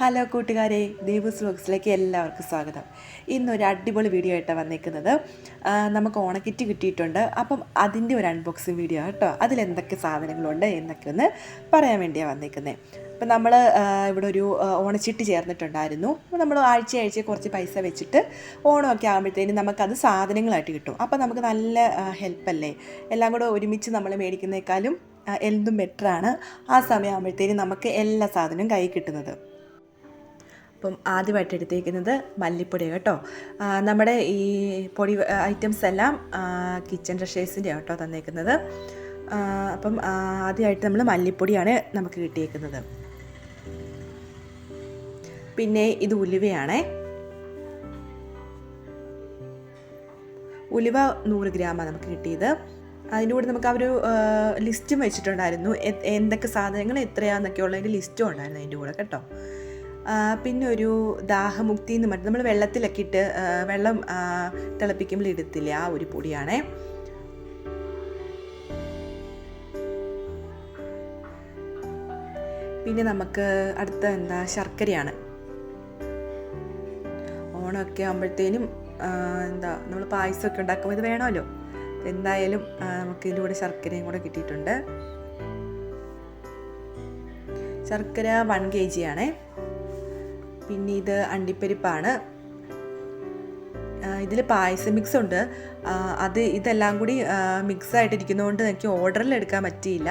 Hello കൂട്ടുകാരെ ദേവൂസ് വ്ലോഗ്സിലേക്ക് എല്ലാവർക്കും സ്വാഗതം. ഇന്നൊരു അടിപൊളി വീഡിയോ ആയിട്ടാണ് വന്നേക്കുന്നത്. നമുക്ക് ഓണക്കിറ്റ് കിട്ടിയിട്ടുണ്ട്. അപ്പം അതിന്റെ ഒരു അൺബോക്സിങ് വീഡിയോ കേട്ടോ. അതിലെന്തൊക്കെ സാധനങ്ങളുണ്ട് എന്നൊക്കെ ഒന്ന് പറയാൻ വേണ്ടിയാണ് വന്നേക്കുന്നത് അപ്പം നമ്മൾ ഇവിടെ ഒരു ഓണച്ചിട്ട് ചേർന്നിട്ടുണ്ടായിരുന്നു. നമ്മൾ ആഴ്ച ആഴ്ച കുറച്ച് പൈസ വെച്ചിട്ട് ഓണമൊക്കെ ആകുമ്പോഴത്തേനും നമുക്കത് സാധനങ്ങളായിട്ട് കിട്ടും. അപ്പം നമുക്ക് നല്ല ഹെൽപ്പല്ലേ? എല്ലാം കൂടെ ഒരുമിച്ച് നമ്മൾ മേടിക്കുന്നേക്കാളും എന്തും ബെറ്ററാണ് ആ സമയമാകുമ്പോഴത്തേനും നമുക്ക് എല്ലാ സാധനവും കൈ കിട്ടുന്നത്. അപ്പം ആദ്യമായിട്ട് എടുത്തേക്കുന്നത് മല്ലിപ്പൊടി കേട്ടോ. നമ്മുടെ ഈ പൊടി ഐറ്റംസ് എല്ലാം കിച്ചൺ റഷേഴ്സിന്റെ കേട്ടോ തന്നേക്കുന്നത്. ആ, അപ്പം ആ, ആദ്യമായിട്ട് നമ്മൾ മല്ലിപ്പൊടിയാണ് നമുക്ക് കിട്ടിയേക്കുന്നത്. പിന്നെ ഇത് ഉലുവയാണേ. ഉലുവ നൂറ് ഗ്രാമാണ് നമുക്ക് കിട്ടിയത്. അതിന്റെ കൂടെ നമുക്ക് അവർ ലിസ്റ്റും വെച്ചിട്ടുണ്ടായിരുന്നു. എന്തൊക്കെ സാധനങ്ങൾ എത്രയാണെന്നൊക്കെ ഉള്ളതിന്റെ ലിസ്റ്റും ഉണ്ടായിരുന്നു അതിന്റെ കൂടെ കേട്ടോ. ആ, പിന്നെ ഒരു ദാഹമുക്തി എന്ന് പറഞ്ഞിട്ട് നമ്മൾ വെള്ളത്തിലൊക്കെ ഇട്ട് വെള്ളം തിളപ്പിക്കുമ്പോൾ ഇടത്തില്ല ആ ഒരു പൊടിയാണേ. പിന്നെ നമുക്ക് അടുത്ത എന്താ ശർക്കരയാണ്. ഓണമൊക്കെ ആകുമ്പോഴത്തേനും എന്താ നമ്മൾ പായസമൊക്കെ ഉണ്ടാക്കുമ്പോൾ ഇത് വേണമല്ലോ. എന്തായാലും നമുക്ക് കൂടെ ശർക്കരയും കൂടെ കിട്ടിയിട്ടുണ്ട്. ശർക്കര വൺ കെ ജി ആണേ. പിന്നെ ഇത് അണ്ടിപ്പരിപ്പാണ് ഇതിൽ പായസ മിക്സ് ഉണ്ട്. അത് ഇതെല്ലാം കൂടി മിക്സ് ആയിട്ടിരിക്കുന്നതുകൊണ്ട് എനിക്ക് ഓർഡറിൽ എടുക്കാൻ പറ്റിയില്ല.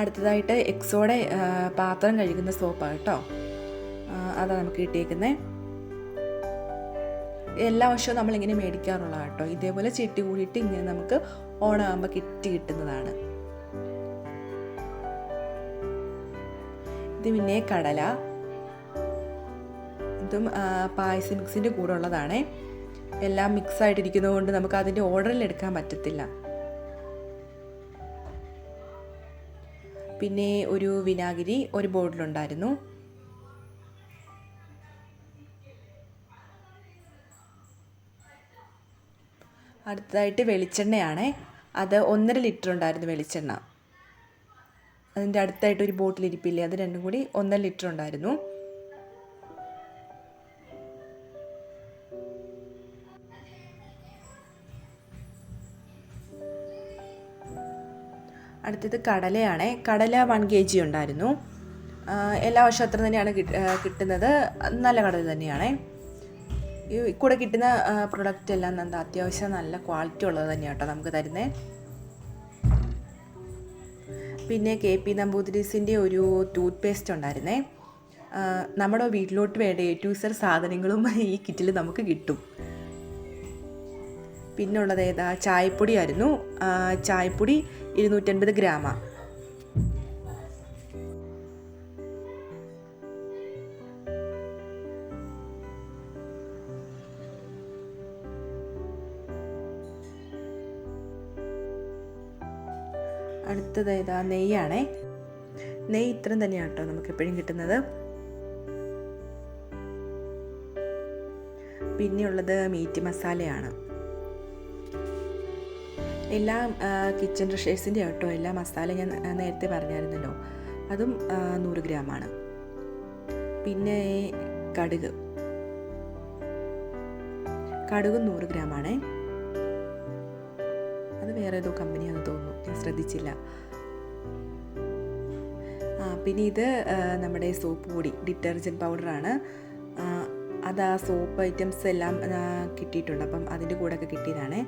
അടുത്തതായിട്ട് എക്സോടെ പാത്രം കഴുകുന്ന സോപ്പാണ് കേട്ടോ അതാണ് നമുക്ക് കിട്ടിയേക്കുന്നത് എല്ലാ വർഷവും നമ്മളിങ്ങനെ മേടിക്കാറുള്ള കേട്ടോ ഇതേപോലെ ചെട്ടി കൂടിയിട്ട് ഇങ്ങനെ നമുക്ക് ഓണമാകുമ്പോൾ കിട്ടി കിട്ടുന്നതാണ്. ഇത് പിന്നെ കടല. ആ, പായസ മിക്സിന്റെ കൂടെ ഉള്ളതാണ്. എല്ലാം മിക്സ് ആയിട്ടിരിക്കുന്നതുകൊണ്ട് നമുക്ക് അതിന്റെ ഓർഡറിൽ എടുക്കാൻ പറ്റത്തില്ല. പിന്നെ ഒരു വിനാഗിരി ഒരു ബോട്ടിലുണ്ടായിരുന്നു അടുത്തതായിട്ട് വെളിച്ചെണ്ണയാണേ. അത് ഒന്നര ലിറ്റർ ഉണ്ടായിരുന്നു വെളിച്ചെണ്ണ. അതിന്റെ അടുത്തായിട്ട് ഒരു ബോട്ടിൽ ഇരിപ്പില്ലേ? അത് രണ്ടും കൂടി ഒന്നര ലിറ്റർ ഉണ്ടായിരുന്നു. അടുത്തത് കടലയാണ്. കടല വൺ കെ ജി ഉണ്ടായിരുന്നു എല്ലാ വർഷവും അത്ര തന്നെയാണ് കിട്ടുന്നത്. നല്ല കടല തന്നെയാണ്. ഈ കൂടെ കിട്ടുന്ന പ്രൊഡക്റ്റ് എല്ലാം എന്താ അത്യാവശ്യം നല്ല ക്വാളിറ്റി ഉള്ളത് തന്നെയാണ് കേട്ടോ നമുക്ക് തരുന്നത് പിന്നെ കെ പി നമ്പൂതിരീസിന്റെ ഒരു ടൂത്ത് പേസ്റ്റ് ഉണ്ടായിരുന്നേ നമ്മുടെ വീട്ടിലോട്ട് വേണ്ട ടു സാധനങ്ങളും ഈ കിറ്റിൽ നമുക്ക് കിട്ടും. പിന്നെ ഉള്ളത് ഏതാ ചായപ്പൊടിയായിരുന്നു ചായപ്പൊടി ഇരുന്നൂറ്റൻപത് ഗ്രാമ. അടുത്തത് ഏതാ? നെയ്യാണേ. നെയ്യ് ഇത്രയും തന്നെയാണ് കേട്ടോ നമുക്ക് എപ്പോഴും കിട്ടുന്നത്. പിന്നെയുള്ളത് മീറ്റ് മസാലയാണ്. എല്ലാം കിച്ചൺ റിഷേഴ്സിന്റെ കേട്ടോ എല്ലാ മസാല ഞാൻ നേരത്തെ പറഞ്ഞായിരുന്നല്ലോ. അതും നൂറ് ഗ്രാമാണ്. പിന്നെ കടുക്. കടുക് നൂറ് ഗ്രാമാണേ. അത് വേറെ ഏതോ കമ്പനിയാണെന്ന് തോന്നുന്നു. ഞാൻ ശ്രദ്ധിച്ചില്ല. ആ പിന്നെ ഇത് നമ്മുടെ സോപ്പ് പൊടി ഡിറ്റർജന്റ് പൗഡറാണ് അത് ആ സോപ്പ് ഐറ്റംസ് എല്ലാം കിട്ടിയിട്ടുണ്ട്. അപ്പം അതിന്റെ കൂടെയൊക്കെ കിട്ടിയതാണേ.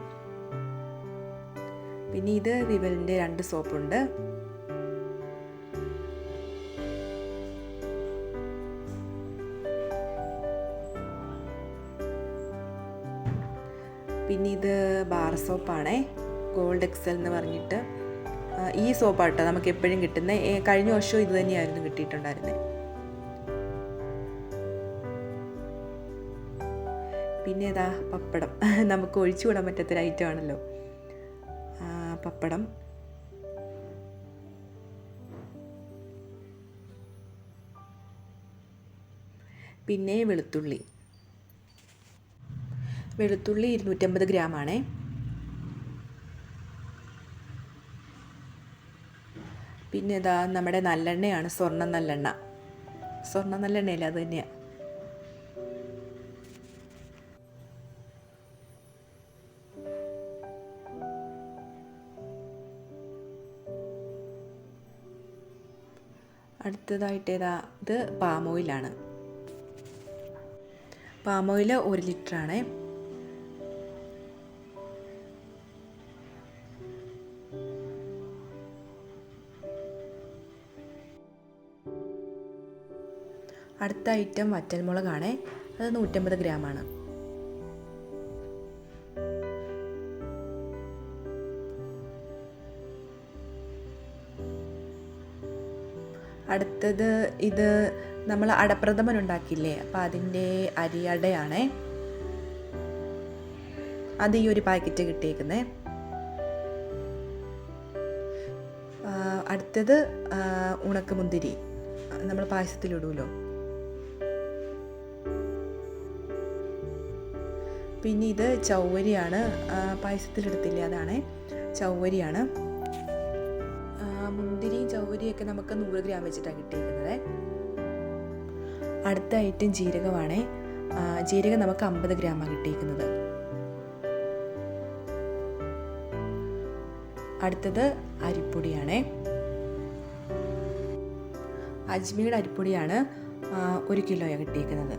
പിന്നെ ഇത് വിവലിന്റെ രണ്ട് സോപ്പുണ്ട്. പിന്നെ ഇത് ബാർ സോപ്പാണേ ഗോൾഡ് എക്സൽ എന്ന് പറഞ്ഞിട്ട്. ഈ സോപ്പാട്ടോ നമുക്ക് എപ്പോഴും കിട്ടുന്നത് കഴിഞ്ഞ വർഷവും ഇത് തന്നെയായിരുന്നു കിട്ടിയിട്ടുണ്ടായിരുന്നത് പിന്നെ ഇതാ പപ്പടം. നമുക്ക് ഒഴിച്ചുകൂടാൻ പറ്റാത്തൊരു ഐറ്റം ആണല്ലോ. പപ്പടം. പിന്നെ വെളുത്തുള്ളി. വെളുത്തുള്ളി ഇരുന്നൂറ്റമ്പത് ഗ്രാമാണേ. പിന്നെ ഇതാ നമ്മുടെ നല്ലെണ്ണയാണ് സ്വർണ നല്ലെണ്ണ. സ്വർണ നല്ലെണ്ണയില്ല അത് തന്നെയാണ് അടുത്തതായിട്ട് ഏതാ ഇത് പാം ഓയിലാണ് പാം ഓയിൽ ഒരു ലിറ്ററാണ് അടുത്ത ഐറ്റം വറ്റൽമുളകാണ്. അത് നൂറ്റമ്പത് ഗ്രാമാണ് അടുത്തത് ഇത് നമ്മൾ അടപ്രഥമൻ ഉണ്ടാക്കില്ലേ അപ്പം അതിന്റെ അരിയടയാണ്. അത് ഈ ഒരു പാക്കറ്റ് കിട്ടിയേക്കുന്നത് അടുത്തത് ഉണക്കമുന്തിരി. നമ്മൾ പായസത്തിലിടുമല്ലോ പിന്നെ ഇത് ചൗവരിയാണ്. പായസത്തിലെടുത്തില്ലേ? അതാണ്. ചൗവരിയാണ്. മുന്തിരിയും നമുക്ക് നൂറ് ഗ്രാം വെച്ചിട്ടാണ് കിട്ടിയിരിക്കുന്നത്. അടുത്ത ഐറ്റം ജീരകമാണ്. ജീരകം നമുക്ക് അമ്പത് ഗ്രാമാണ് കിട്ടിയിരിക്കുന്നത്. അടുത്തത് അരിപ്പൊടിയാണ്. അജ്മീർ അരിപ്പൊടിയാണ് ഒരു കിലോയാണ് കിട്ടിയിരിക്കുന്നത്.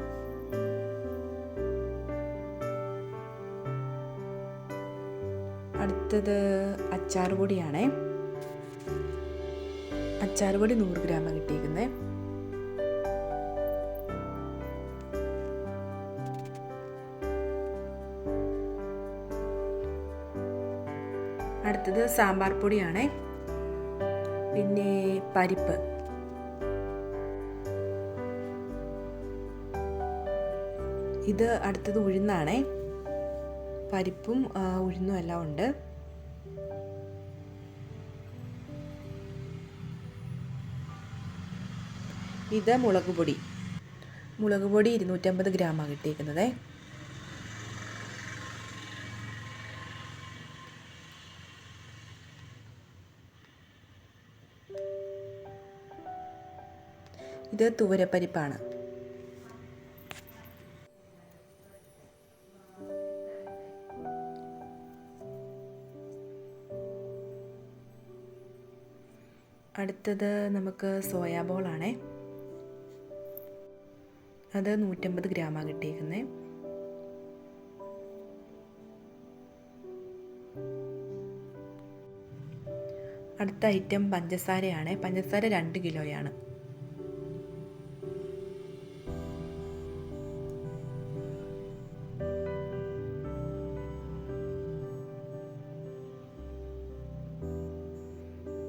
അടുത്തത് അച്ചാർ പൊടിയാണ് അച്ചാർ പൊടി നൂറ് ഗ്രാമാണ് കിട്ടിയിരിക്കുന്നത് അടുത്തത് സാമ്പാർ പൊടിയാണ്. പിന്നെ പരിപ്പ്. ഇത് അടുത്തത് ഉഴുന്നാണേ. പരിപ്പും ഉഴുന്നും എല്ലാം ഉണ്ട്. ഇത് മുളക് പൊടി. മുളക് പൊടി ഇരുന്നൂറ്റമ്പത് ഗ്രാമാണ് കിട്ടിയിരിക്കുന്നത്. ഇത് തുവരപ്പരിപ്പാണ്. അടുത്തത് നമുക്ക് സോയാ ബോളാണേ അത് നൂറ്റമ്പത് ഗ്രാമാണ് കിട്ടിയിരിക്കുന്നത് അടുത്ത ഐറ്റം പഞ്ചസാരയാണ്. പഞ്ചസാര രണ്ട് കിലോയാണ്.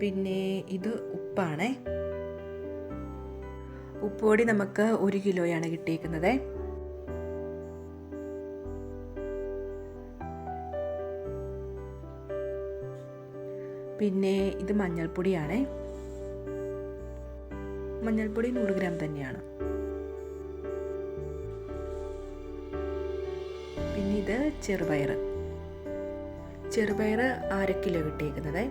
പിന്നെ ഇത് ഉപ്പാണ്. ഉപ്പുപൊടി നമുക്ക് ഒരു കിലോയാണ് കിട്ടിയിരിക്കുന്നത് പിന്നെ ഇത് മഞ്ഞൾപ്പൊടിയാണ്. മഞ്ഞൾപ്പൊടി നൂറ് ഗ്രാം തന്നെയാണ്. പിന്നെ ഇത് ചെറുപയർ ചെറുപയർ അര കിലോ കിട്ടിയിരിക്കുന്നത്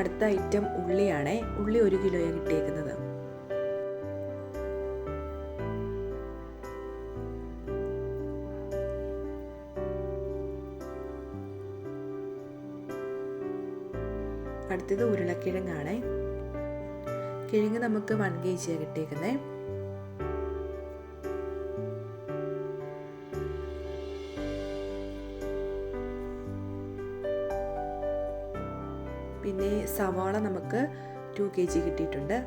അടുത്ത ഐറ്റം ഉള്ളിയാണ്. ഉള്ളി ഒരു കിലോയാണ് കിട്ടിയേക്കുന്നത് അടുത്തത് ഉരുളക്കിഴങ്ങാണ്. കിഴങ്ങ് നമുക്ക് വൺ കെ ജിയാണ് കിട്ടിയേക്കുന്നത് പിന്നെ സവാള നമുക്ക് ടു കെ ജി കിട്ടിയിട്ടുണ്ട്.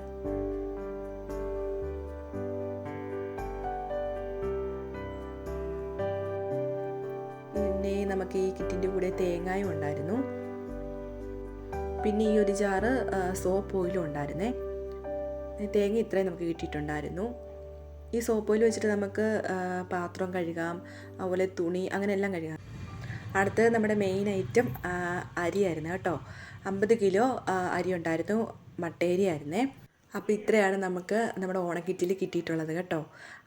പിന്നെ നമുക്ക് ഈ കിറ്റിന്റെ കൂടെ തേങ്ങയും ഉണ്ടായിരുന്നു. പിന്നെ ഈ ഒരു ജാറ് സോപ്പ് ഓയിലും ഉണ്ടായിരുന്നേ. തേങ്ങ ഇത്രയും നമുക്ക് കിട്ടിയിട്ടുണ്ടായിരുന്നു. ഈ സോപ്പ് ഓയിൽ വെച്ചിട്ട് നമുക്ക് പാത്രം കഴുകാം അതുപോലെ തുണി അങ്ങനെ എല്ലാം കഴുകാം. അടുത്തത് നമ്മുടെ മെയിൻ ഐറ്റം അരിയായിരുന്നു കേട്ടോ. അമ്പത് കിലോ അരി ഉണ്ടായിരുന്നു. മട്ടേരി ആയിരുന്നേ അപ്പോൾ ഇത്രയാണ് നമുക്ക് നമ്മുടെ ഓണക്കിറ്റിൽ കിട്ടിയിട്ടുള്ളത് കേട്ടോ.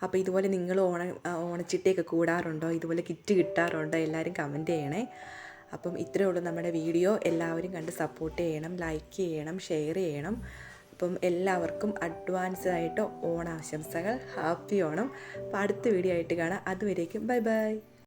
അപ്പോൾ ഇതുപോലെ നിങ്ങൾ ഓണ ഓണച്ചിട്ടയൊക്കെ കൂടാറുണ്ടോ? ഇതുപോലെ കിറ്റ് കിട്ടാറുണ്ടോ? എല്ലാവരും കമന്റ് ചെയ്യണേ. അപ്പം ഇത്രയേ ഉള്ളൂ നമ്മുടെ വീഡിയോ. എല്ലാവരും കണ്ട് സപ്പോർട്ട് ചെയ്യണം ലൈക്ക് ചെയ്യണം ഷെയർ ചെയ്യണം. അപ്പം എല്ലാവർക്കും അഡ്വാൻസ് ആയിട്ട് ഓണാശംസകൾ. ഹാപ്പി ഓണം. അപ്പോൾ അടുത്ത വീഡിയോ ആയിട്ട് കാണാം. അതുവരേക്കും ബൈ ബൈ.